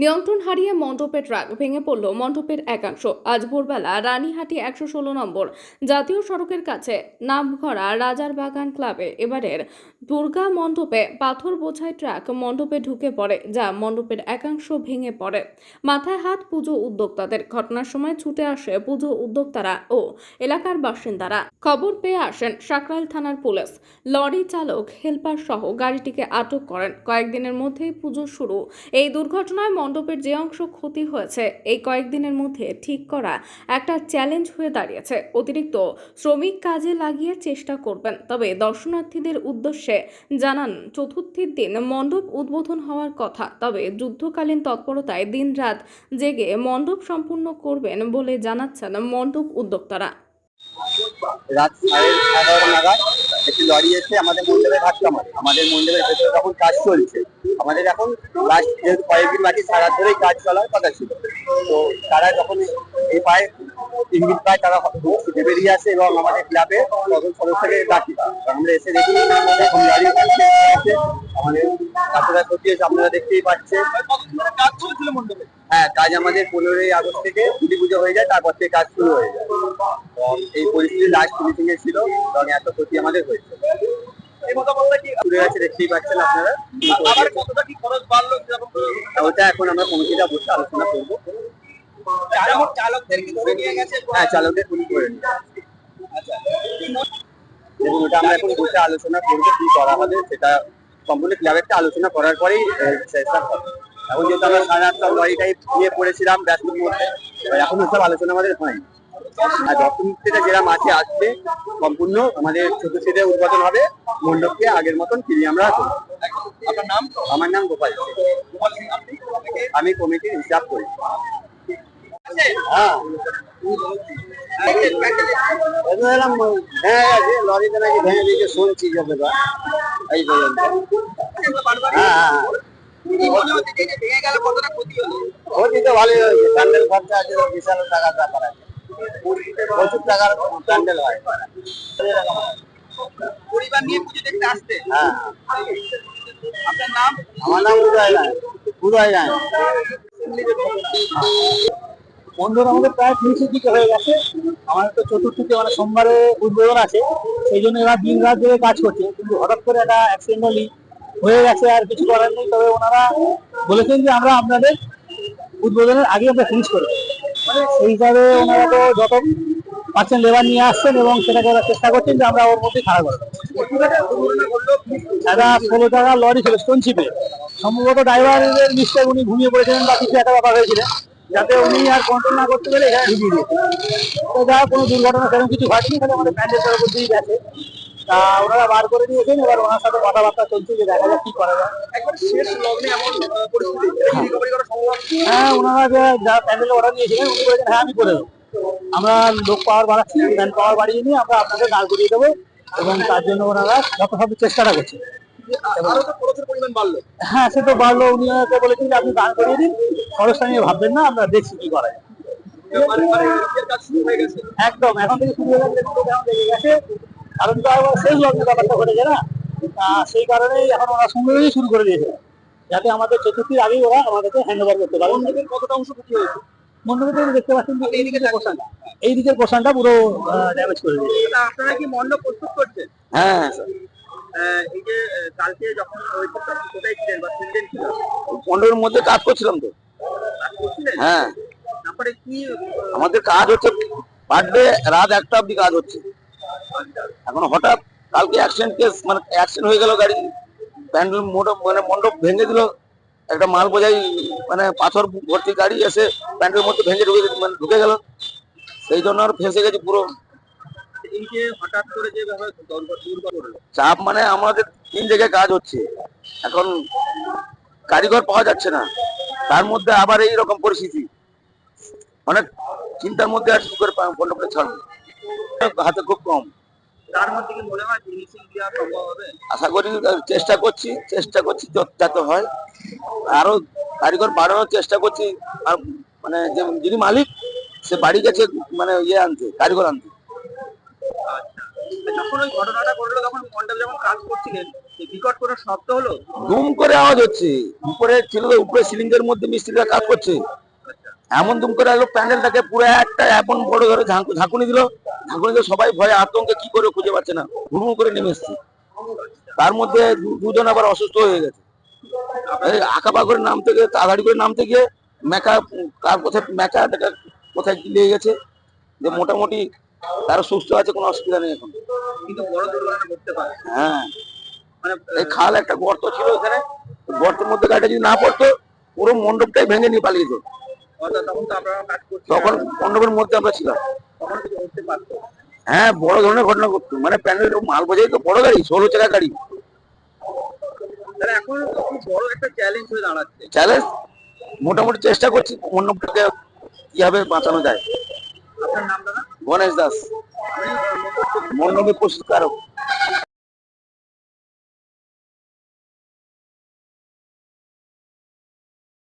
নিয়ন্ত্রণ হারিয়ে মণ্ডপের ট্রাক ভেঙে পড়ল মণ্ডপের একাংশ। আজ ভোরবেলা রানীহাটি একশো ষোলো নম্বর জাতীয় সড়কের কাছে নামঘরা রাজার বাগান ক্লাবে এবারের দুর্গা মণ্ডপে পাথর বোঝাই ট্রাক মণ্ডপে ঢুকে পড়ে, যা মণ্ডপের একাংশ ভেঙে পড়ে। মাথায় হাত পুজো উদ্যোক্তাদের। ঘটনার সময় ছুটে আসে পুজো উদ্যোক্তারা ও এলাকার বাসিন্দারা। খবর পেয়ে আসেন সাকরাইল থানার পুলিশ। লরি চালক, হেলপার সহ গাড়িটিকে আটক করেন। কয়েকদিনের মধ্যেই পুজো শুরু। এই দুর্ঘটনায় মণ্ডপের যে অংশ ক্ষতি হয়েছে, এই কয়েকদিনের মধ্যে ঠিক করা একটা চ্যালেঞ্জ হয়ে দাঁড়িয়েছে। অতিরিক্ত শ্রমিক কাজে লাগিয়ে চেষ্টা করবেন, তবে দর্শনার্থীদের উদ্দেশ্যে জানান, চতুর্থীর দিন মণ্ডপ উদ্বোধন হওয়ার কথা, তবে যুদ্ধকালীন তৎপরতায় দিনরাত জেগে মণ্ডপ সম্পূর্ণ করবেন বলে জানাচ্ছেন মণ্ডপ উদ্যোক্তারা। রাত সাড়ে এগারোটা নাগাদ একটি লরি এসে আমাদের মন্ডপে ধাক্কা মারে। আমাদের মন্ডপের ভেতরে তখন কাজ চলছে। আমাদের এখন লাস্ট যেহেতু কয়েকদিন বাকি সারা ধরেই কাজ চলার কথা ছিল। তো তারা যখন এই পায়ে ইঙ্গিত পায় তারা ছুটে বেরিয়ে আসে এবং আমাদের ক্লাবে তখন সদস্যকে ডাকি। আমরা এসে দেখি এখন গাড়ি আছে আমাদের এতটা ক্ষতি হয়েছে আপনারা দেখতেই পাচ্ছেন। হ্যাঁ কাজ আমাদের পনেরোই আগস্ট থেকে ছুটি পুজো হয়ে যায় তারপর থেকে কাজ শুরু হয়ে যায়। এবং এই পরিস্থিতি লাস্ট ফিনিশিং এ ছিল এবং এত ক্ষতি আমাদের হয়েছে। দেখতেই পাচ্ছেন আপনারা। ওটা এখন আমরা কমিটিটা বসে আলোচনা করব। হ্যাঁ চালকদের পুলিশ করে নিয়ে এবং ওটা আমরা এখন বসে আলোচনা করব কি করা হবে সেটা সম্পূর্ণ ক্লাবেরটা আলোচনা করার পরেই চেষ্টা হবে। এখন যেহেতু আমরা সাড়ে আটটা লরিটাই নিয়ে পড়েছিলাম ব্যস্তর মধ্যে এখন ওসব আলোচনা আমাদের হয়নি আর দর্শনীতে যেরাম আছে আসবে সম্পূর্ণ আমাদের ছোট ছেলে উদ্বোধন হবে মণ্ডপকে আগের মতন ফিরিয়ে আমরা। আমার নাম গোপাল। আমি কমিটির হিসাব করি। হ্যাঁ লরিতে নাকি ভেঙে দিয়েছে শুনছি যাবে এই পর্যন্ত হ্যাঁ ক্ষতি তো ভালোই হয়েছে প্যান্ডেল খরচা আছে বিশাল টাকার ব্যাপার আছে প্রচুর টাকার প্যান্ডেল হয় পরিবার নিয়ে পুজো দেখতে বন্ধুর, আমাদের প্রায় তিনশোর দিকে হয়ে গেছে। আমাদের তো চতুর্থীতে মানে সোমবারে উদ্বোধন আছে, সেই জন্য এরা দিন রাত ধরে কাজ করছে। কিন্তু হঠাৎ করে একটা অ্যাক্সিডেন্টালি হয়ে গেছে আর কিছু করার নেই। তবে ওনারা বলেছেন যে আমরা আপনাদের উদ্বোধনের আগে আমরা ফিনিশ করব। সেই হিসাবে ওনারা তো যত পাচ্ছেন লেবার নিয়ে আসছেন এবং সেটাকে ওরা চেষ্টা করছেন যে আমরা ওর মধ্যে খাড়া করব একটা ষোলো টাকা লরি ছিল স্টোন সম্ভবত ড্রাইভারের মিস্টেক উনি ঘুমিয়ে পড়েছিলেন বা কিছু একটা ব্যাপার হয়েছিলেন যাতে উনি আর কন্ট্রোল না করতে পেরে এখানে ঢুকিয়ে দিয়েছে তো যা কোনো দুর্ঘটনা সেরকম কিছু ঘটেনি তাহলে আমাদের প্যান্ডেলের উপর দিয়ে গেছে। তা ওনারা বার করে দিয়েছেন এবার ওনার সাথে কথাবার্তা চলছে যে দেখা যাক কি করা যায়। শেষ লগ্নে এমন পরিস্থিতি রিকভারি করা সম্ভব হ্যাঁ ওনারা যে যারা প্যান্ডেলে অর্ডার দিয়েছিলেন উনি বলেছেন হ্যাঁ আমি করে দেবো। আমরা লোক পাওয়ার বাড়াচ্ছি ম্যান পাওয়ার বাড়িয়ে নিয়ে আমরা আপনাদের দাঁড় করিয়ে দেবো এবং তার জন্য ওনারা যথাসাধ্য চেষ্টাটা করছে আরও তো খরচের পরিমাণ বাড়লো। হ্যাঁ সে তো বাড়লো। উনি বলেছেন যে আপনি করিয়ে দিন। খরচটা নিয়ে ভাববেন না আমরা দেখছি কি করা যায়। মানে মানে এর কাজ শুরু একদম এখন থেকে শুরু হয়ে গেছে কারণ তো আবার শেষ লগ্নের ব্যাপারটা ঘটেছে না? সেই কারণেই এখন ওরা সঙ্গে শুরু করে দিয়েছে। যাতে আমাদের চতুর্থীর আগেই ওরা আমাদেরকে হ্যান্ড ওভার করতে পারে। মন্ডপের কতটা অংশ ক্ষতি হয়েছে মন্ডপে তো দেখতে পাচ্ছেন যে এই দিকের পোর্শনটা এই দিকের পোর্শনটা পুরো ড্যামেজ করে দিয়েছে। আপনারা কি মণ্ডপ প্রস্তুত করছেন হ্যাঁ আহ, এই যে কালকে যখন কোথায় ছিলেন বা ছিল পনেরোর মধ্যে কাজ করছিলাম তো। হ্যাঁ। তারপরে কি আমাদের কাজ হচ্ছে পার ডে রাত একটা অব্দি কাজ হচ্ছে। এখন হঠাৎ কালকে অ্যাক্সিডেন্ট কেস মানে অ্যাক্সিডেন্ট হয়ে গেল গাড়ি প্যান্ডেল মণ্ডপ মানে মণ্ডপ ভেঙে দিল। একটা মাল বোঝাই মানে পাথর ভর্তি গাড়ি এসে প্যান্ডেলের মধ্যে ভেঙে ঢুকে মানে ঢুকে গেল। সেই জন্য আর ফেঁসে গেছে পুরো। এই যে হঠাৎ করে দুর্ঘটনা চাপ মানে আমাদের তিন জায়গায় কাজ হচ্ছে। এখন কারিগর পাওয়া যাচ্ছে না। তার মধ্যে আবার এই রকম পরিস্থিতি। অনেক চিন্তার মধ্যে আর কি করে মণ্ডপটা ছাড়বো হাতে খুব কম। তার মধ্যে কি মনে হয় ফিনিশিং দেওয়া সম্ভব হবে? আশা করি চেষ্টা করছি চেষ্টা করছি যত- হয়। আরও কারিগর বাড়ানোর চেষ্টা করছি। মানে যে যিনি মালিক সে বাড়ি গেছে মানে ইয়ে আনতে কারিগর আনতে। যখন ওই ঘটনাটা ঘটলো তখন যখন কাজ করছিলেন বিকট কোনো শব্দ হলো? দুম করে আওয়াজ হচ্ছে। উপরে ছিল মধ্যে মিস্ত্রিরা কাজ করছে। এমন দুম করে এলো প্যান্ডেলটাকে পুরো একটা এমন বড় ধরে ঝাঁকুনি দিল। ঝাঁকুনি দিল সবাই ভয়ে আতঙ্কে কি করে খুঁজে পাচ্ছে না। হুড়মুড় করে নেমে এসছে। তার মধ্যে দুজন আবার অসুস্থ হয়ে গেছে। আঁকাপা করে নামতে গিয়ে তাড়াতাড়ি করে নামতে গিয়ে মেকা কার কোথায় মেকা কোথায় লেগে গেছে। যে মোটামুটি তারা সুস্থ আছে কোনো অসুবিধা নেই এখন। কিন্তু বড় দুর্ঘটনা ঘটতে পারে। হ্যাঁ। মানে এই খাল একটা গর্ত ছিল এখানে গর্তের মধ্যে গাড়িটা যদি না পড়তো পুরো মণ্ডপটাই ভেঙে নিয়ে পালিয়ে যেত। তখন মণ্ডপের মধ্যে আমরা ছিলাম। হ্যাঁ বড় ধরনের ঘটনা ঘটতো। মানে প্যান্ডেল মাল বোঝাই তো বড় গাড়ি ষোলো চাকা গাড়ি। এখন বড় একটা চ্যালেঞ্জ হয়ে দাঁড়াচ্ছে। চ্যালেঞ্জ মোটামুটি চেষ্টা করছি মণ্ডপটাকে কীভাবে বাঁচানো যায়। আপনার নাম দাদা গণেশ দাস আপনি মণ্ডপে প্রস্তুত কারক